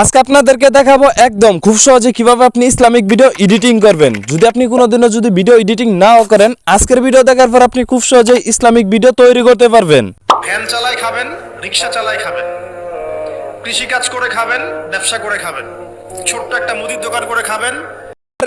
আজকে আপনাদেরকে দেখাবো একদম খুব সহজে কীভাবে আপনি ইসলামিক ভিডিও এডিটিং করবেন। যদি আপনি কোনোদিনও যদি ভিডিও এডিটিং নাও করেন আজকের ভিডিও দেখার পর আপনি খুব সহজে ইসলামিক ভিডিও তৈরি করতে পারবেন। ভ্যান চালাই খাবেন রিক্সা চালাই খাবেন কৃষিকাজ করে খাবেন ব্যবসা করে খাবেন ছোট্ট একটা মুদির দোকান করে খাবেন।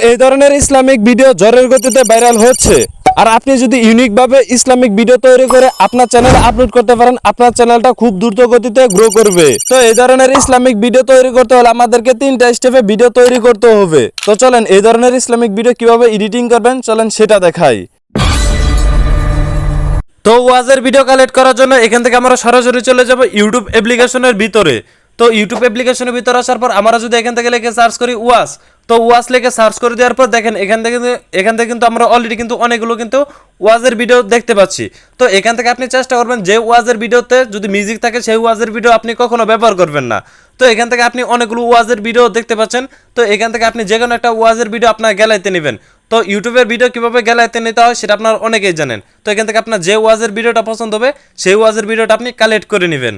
এই ধরনের ইসলামিক ভিডিও জ্বরের গতিতে ভাইরাল হচ্ছে। আর আপনি যদি ইউনিক ভাবে ইসলামিক ভিডিও তৈরি করে আপনার চ্যানেলে আপলোড করতে পারেন, আপনার চ্যানেলটা খুব দ্রুত গতিতে গ্রো করবে। তো এই ধরনের ইসলামিক ভিডিও তৈরি করতে হলে আমাদেরকে তিনটা স্টেপে ভিডিও তৈরি করতে হবে। তো চলেন, এই ধরনের ইসলামিক ভিডিও কীভাবে এডিটিং করবেন, চলেন সেটা দেখাই। তো ওয়াজের ভিডিও কালেক্ট করার জন্য এখান থেকে আমরা সরাসরি চলে যাব ইউটিউব অ্যাপ্লিকেশনের ভিতরে। তো ইউটিউব অ্যাপ্লিকেশনের ভিতরে আসার পর আমরা যদি এখান থেকে লিখে সার্চ করি ওয়াজ তো ওয়াজ লিখে সার্চ করে দেওয়ার পর দেখেন এখান থেকে এখান থেকে কিন্তু আমরা অলরেডি কিন্তু অনেকগুলো কিন্তু ওয়াজের ভিডিও দেখতে পাচ্ছি। তো এখান থেকে আপনি চেষ্টা করবেন যে ওয়াজের ভিডিওতে যদি মিউজিক থাকে, সেই ওয়াজের ভিডিও আপনি কখনো ব্যবহার করবেন না। তো এখান থেকে আপনি অনেকগুলো ওয়াজের ভিডিও দেখতে পাচ্ছেন। তো এখান থেকে আপনি যে কোনো একটা ওয়াজের ভিডিও আপনার গ্যালারিতে নেবেন। তো ইউটিউবের ভিডিও কীভাবে গ্যালারিতে নিতে হয়, সেটা আপনার অনেকেই জানেন। তো এখান থেকে আপনার যে ওয়াজের ভিডিওটা পছন্দ হবে, সেই ওয়াজের ভিডিওটা আপনি কালেক্ট করে নেবেন।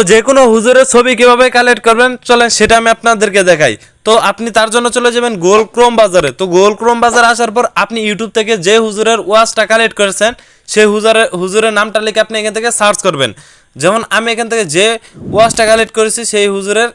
তো যে কোনো হুজুরের ছবি কীভাবে কালেক্ট করবেন, চলেন সেটা আমি আপনাদেরকে দেখাই। তো আপনি তার জন্য চলে যাবেন গোল ক্রোম বাজারে। তো গোল ক্রোম বাজারে আসার পর আপনি ইউটিউব থেকে যে হুজুরের ওয়াজটা কালেক্ট করেছেন সেই হুজুরের হুজুরের নামটা লিখে আপনি এখান থেকে সার্চ করবেন। যেমন আমি এখান থেকে যে ওয়াজটা কালেক্ট করেছি, সেই হুজুরের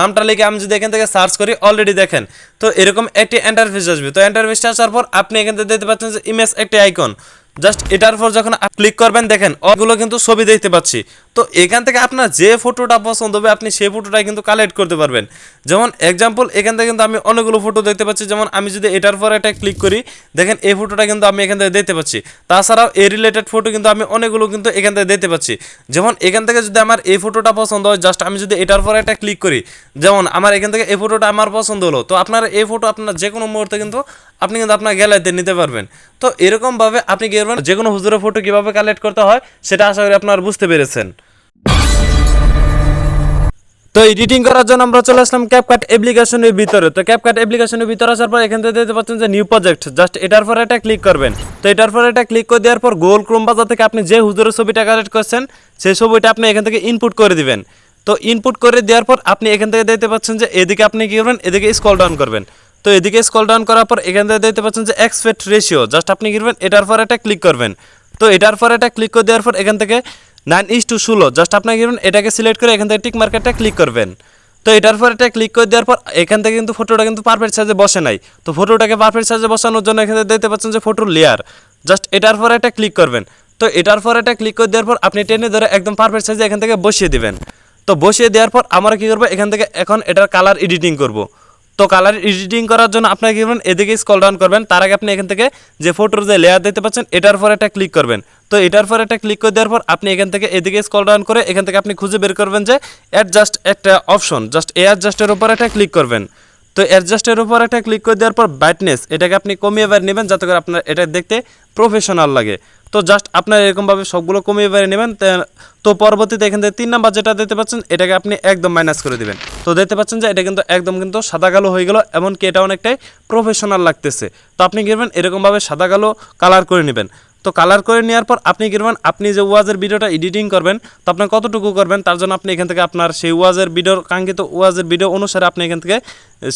নামটা লিখে আমি যদি এখান থেকে সার্চ করি অলরেডি দেখেন। তো এরকম একটি এন্টারফেস আসবে। তো এন্টারফেসটা আসার পর আপনি এখান থেকে দেখতে পাচ্ছেন যে ইমেজ একটি আইকন জাস্ট এটার পর যখন ক্লিক করবেন, দেখেন ওগুলো কিন্তু ছবি দেখতে পাচ্ছি। তো এখান থেকে আপনার যে ফটোটা পছন্দ হবে, আপনি সেই ফটোটা কিন্তু কালেক্ট করতে পারবেন। যেমন এক্সাম্পল এখান থেকে কিন্তু আমি অনেকগুলো ফটো দেখতে পাচ্ছি। যেমন, আমি যদি এটার পর এটা ক্লিক করি, দেখেন, এই ফটোটা কিন্তু আমি এখান থেকে দেখতে পাচ্ছি। তাছাড়াও, এই রিলেটেড ফটো কিন্তু আমি অনেকগুলো কিন্তু এখান থেকে দেখতে পাচ্ছি। যেমন, এখান থেকে যদি আমার এই ফটোটা পছন্দ হয় জাস্ট আমি যদি এটার পর একটা ক্লিক করি, যেমন, আমার এখান থেকে এই ফটোটা আমার পছন্দ হলো, তো আপনার এই ফটো আপনার যে কোনো মুহূর্তে কিন্তু আপনি কিন্তু আপনার গ্যালারিতে নিতে পারবেন। তো এরকমভাবে আপনি কি করবেন যে কোনো হুজুরের ফটো কীভাবে কালেক্ট করতে হয়, সেটা আশা করি আপনারা বুঝতে পেরেছেন। তো এডিটিং করার জন্য আমরা চলে আসলাম ক্যাপকাট অ্যাপ্লিকেশনের ভিতরে। তো ক্যাপকাট অ্যাপ্লিকেশনের ভিতরে আসার পর এখান থেকে দেখতে পাচ্ছেন যে নিউ প্রজেক্ট জাস্ট এটার পর এটা ক্লিক করবেন। তো এটার পর এটা ক্লিক করে দেওয়ার পর গোল ক্রোম বাজার থেকে আপনি যে হুজুরের ছবিটা কালেক্ট করছেন, সেই ছবিটা আপনি এখান থেকে ইনপুট করে দিবেন। তো ইনপুট করে দেওয়ার পর আপনি এখান থেকে দেখতে পাচ্ছেন যে এদিকে আপনি কি করবেন, এদিকে স্কল ডাউন করবেন। তো এদিকে স্কল ডাউন করার পর এখান থেকে দেখতে পাচ্ছেন যে এক্সপেক্ট রেশিও জাস্ট আপনি কি করবেন, এটার পর এটা ক্লিক করবেন। তো এটার পর এটা ক্লিক করে দেওয়ার পর এখান থেকে নাইন ইস টু ষোলো জাস্ট আপনি কি করবেন, এটাকে সিলেক্ট করে এখান থেকে টিক মার্কেটটা ক্লিক করবেন। তো এটার পর এটা ক্লিক করে দেওয়ার পর এখান থেকে কিন্তু ফটোটা কিন্তু পারফেক্ট সাইজে বসে নাই। তো ফটোটাকে পারফেক্ট সাইজে বসানোর জন্য এখানে দেখতে পাচ্ছেন যে ফটোর লেয়ার জাস্ট এটার পর এটা ক্লিক করবেন। তো এটার পর এটা ক্লিক করে দেওয়ার পর আপনি টেনে ধরে একদম পারফেক্ট সাইজে এখান থেকে বসিয়ে দিবেন। তো বসিয়ে দেওয়ার পর আমরা কী করব, এখান থেকে এখন এটার কালার এডিটিং করব। তো কালার এডিটিং করার জন্য আপনার কি করবেন? এদিকে স্কল ডাউন করবেন। তার আগে আপনি এখান থেকে যে ফটোর যে লেয়ার দিতে পাচ্ছেন, এটার পর একটা ক্লিক করবেন। তো এটার পর একটা ক্লিক করে দেওয়ার পর আপনি এখান থেকে এদিকে স্কল ডাউন করে এখান থেকে আপনি খুঁজে বের করবেন যে অ্যাডজাস্ট একটা অপশন জাস্ট এয়ারজাস্টের উপর একটা ক্লিক করবেন। তো অ্যাডজাস্টের উপর একটা ক্লিক করে দেওয়ার পর ব্রাইটনেস এটাকে আপনি কমিয়ে বের নেবেন যাতে করে আপনার এটা দেখতে প্রফেশনাল লাগে। তো জাস্ট আপনার এরকমভাবে সবগুলো কমিয়ে বেড়ে নেবেন, তো পরবর্তীতে এখান থেকে তিন নাম্বার যেটা দেখতে পাচ্ছেন, এটাকে আপনি একদম মাইনাস করে দিবেন। তো দেখতে পাচ্ছেন যে এটা কিন্তু একদম কিন্তু সাদা কালো হয়ে গেল, এমনকি এটা অনেকটাই প্রফেশনাল লাগতেছে। তো আপনি কি করবেন, এরকমভাবে সাদা কালো কালার করে নেবেন। তো কালার করে নেওয়ার পর আপনি কি করবেন? আপনি যে ওয়াজের ভিডিওটা এডিটিং করবেন, তো আপনি কতটুকু করবেন? তার জন্য আপনি এখান থেকে আপনার সেই ওয়াজের ভিডিওর কাঙ্ক্ষিত ওয়াজের ভিডিও অনুসারে আপনি এখান থেকে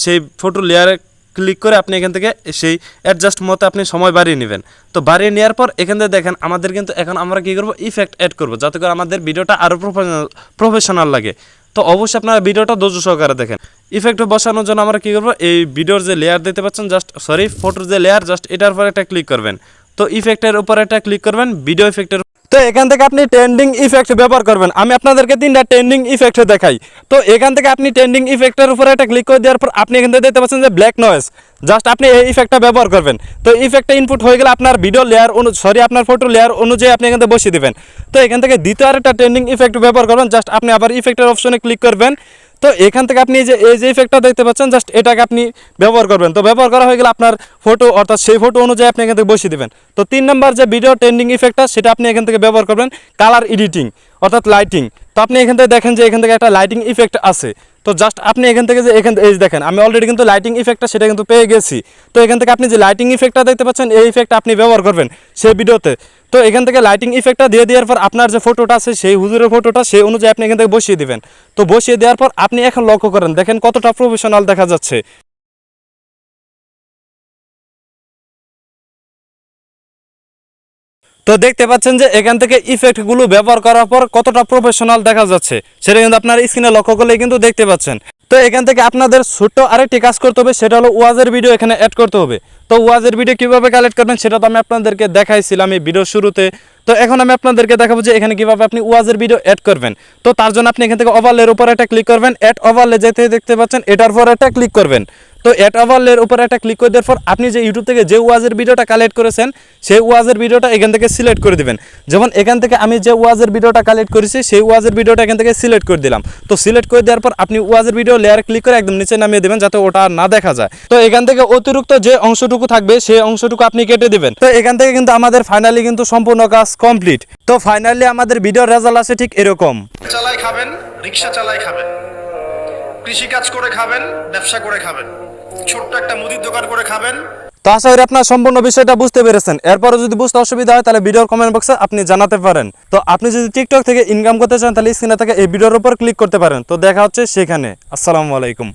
সেই ফটো লেয়ারে ক্লিক করে আপনি এখান থেকে সেই অ্যাডজাস্ট মতো আপনি সময় বাড়িয়ে নেবেন। তো বাড়িয়ে নেওয়ার পর এখান থেকে দেখেন, আমাদের কিন্তু এখন আমরা কী করব? ইফেক্ট অ্যাড করব, যাতে করে আমাদের ভিডিওটা আরও প্রফেশনাল প্রফেশনাল লাগে। তো অবশ্যই আপনারা ভিডিওটা ধৈর্য সহকারে দেখেন। ইফেক্ট বসানোর জন্য আমরা কী করব? এই ভিডিওর যে লেয়ার দিতে পাচ্ছেন জাস্ট সরি ফটোর যে লেয়ার জাস্ট এটার উপর একটা ক্লিক করবেন। তো ইফেক্টের উপর একটা ক্লিক করবেন ভিডিও ইফেক্টের তো এখান থেকে আপনি ট্রেন্ডিং ইফেক্ট ব্যবহার করবেন। আমি আপনাদেরকে তিনটা ট্রেন্ডিং ইফেক্ট দেখাই। তো এখান থেকে আপনি ট্রেন্ডিং ইফেক্টের উপরে একটা ক্লিক করে দেওয়ার পর আপনি এখান থেকে দেখতে পাচ্ছেন যে ব্ল্যাক নয়েস জাস্ট আপনি এই ইফেক্টটা ব্যবহার করবেন। তো ইফেক্টটা ইনপুট হয়ে গেলে আপনার ভিডিও লেয়ার অনু সরি আপনার ফটো লেয়ার অনুযায়ী আপনি এখান থেকে বসিয়ে দেবেন। তো এখান থেকে দ্বিতীয় আর একটা ট্রেন্ডিং ইফেক্ট ব্যবহার করবেন। জাস্ট আপনি আবার ইফেক্টের অপশনে ক্লিক করবেন। তো এখান থেকে আপনি যে, এই যে ইফেক্টটা দেখতে পাচ্ছেন জাস্ট এটাকে আপনি ব্যবহার করবেন। তো ব্যবহার করা হয়ে গেলে আপনার ফটো অর্থাৎ সেই ফটো অনুযায়ী আপনি এখান থেকে বসিয়ে দেবেন। তো তিন নম্বর যে ভিডিও ট্রেন্ডিং ইফেক্টটা সেটা আপনি এখান থেকে ব্যবহার করবেন। কালার এডিটিং অর্থাৎ লাইটিং তো আপনি এখান থেকে দেখেন যে এখান থেকে একটা লাইটিং ইফেক্ট আছে। তো জাস্ট আপনি এখান থেকে যে এখান এই দেখেন, আমি অলরেডি কিন্তু লাইটিং ইফেক্টটা সেটা কিন্তু পেয়ে গেছি। তো এখান থেকে আপনি যে লাইটিং ইফেক্টটা দেখতে পাচ্ছেন, এই ইফেক্টটা আপনি ব্যবহার করবেন সেই ভিডিওতে। তো এখান থেকে লাইটিং ইফেক্টটা দিয়ে দেওয়ার পর আপনার যে ফটোটা আছে, সেই হুজুরের ফটোটা সেই অনুযায়ী আপনি এখান থেকে বসিয়ে দেবেন। তো বসিয়ে দেওয়ার পর আপনি এখন লক্ষ্য করেন, দেখেন কতটা প্রফেশনাল দেখা যাচ্ছে। তো দেখতে পাচ্ছেন যে এখান থেকে ইফেক্টগুলো ব্যবহার করার পর কতটা প্রফেশনাল দেখা যাচ্ছে, সেটা কিন্তু আপনার স্ক্রিনে লক্ষ্য করলে কিন্তু দেখতে পাচ্ছেন। তো এখান থেকে আপনাদের ছোট্ট আরেকটি কাজ করতে হবে, সেটা হলো ওয়াজের ভিডিও এখানে অ্যাড করতে হবে। তো ওয়াজের ভিডিও কীভাবে কালেক্ট করবেন, সেটা তো আমি আপনাদেরকে দেখাইছিলাম এই ভিডিও শুরুতে। তো এখন আমি আপনাদেরকে দেখাবো যে এখানে কীভাবে আপনি ওয়াজের ভিডিও অ্যাড করবেন। তো তার জন্য আপনি এখান থেকে ওভারলের উপর একটা ক্লিক করবেন অ্যাড ওভারলে যেতে দেখতে পাচ্ছেন, এটার পর একটা ক্লিক করবেন। তো অ্যাড ওভারলের উপর একটা ক্লিক করে দেওয়ার পর আপনি যে ইউটিউব থেকে যে ওয়াজের ভিডিওটা কালেক্ট করেছেন, সেই ওয়াজের ভিডিওটা এখান থেকে সিলেক্ট করে দেবেন। যেমন এখান থেকে আমি যে ওয়াজের ভিডিওটা কালেক্ট করেছি, সেই ওয়াজের ভিডিওটা এখান থেকে সিলেক্ট করে দিলাম। তো সিলেক্ট করে দেওয়ার পর আপনি ওয়াজের ভিডিও লেয়ার ক্লিক করে একদম নিচে নামিয়ে দেবেন যাতে ওটা না দেখা যায়। তো এখান থেকে অতিরিক্ত যে অংশটুকু থাকবে, সেই অংশটুকু আপনি কেটে দিবেন। তো এখান থেকে কিন্তু আমাদের ফাইনালি কিন্তু সম্পূর্ণ কাজ কমপ্লিট তো ফাইনালি আমাদের ভিডিওর রেজাল্ট আছে ঠিক এরকম। চালাই খাবেন, রিক্সা চালাই খাবেন, কৃষিকাজ করে খাবেন, ব্যবসা করে খাবেন। ছোট্ট একটা মুদির দোকান করে খাবেন। তো আশা করি আপনার সম্পূর্ণ বিষয়টা বুঝতে পেরেছেন। এরপরে যদি বুঝতে অসুবিধা হয়, তাহলে ভিডিওর কমেন্ট বক্সে আপনি জানাতে পারেন। তো আপনি যদি টিকটক থেকে ইনকাম করতে চান, তাহলে স্ক্রিনে থেকে এই ভিডিওর উপর ক্লিক করতে পারেন। তো দেখা হচ্ছে সেখানে। আসসালামু আলাইকুম।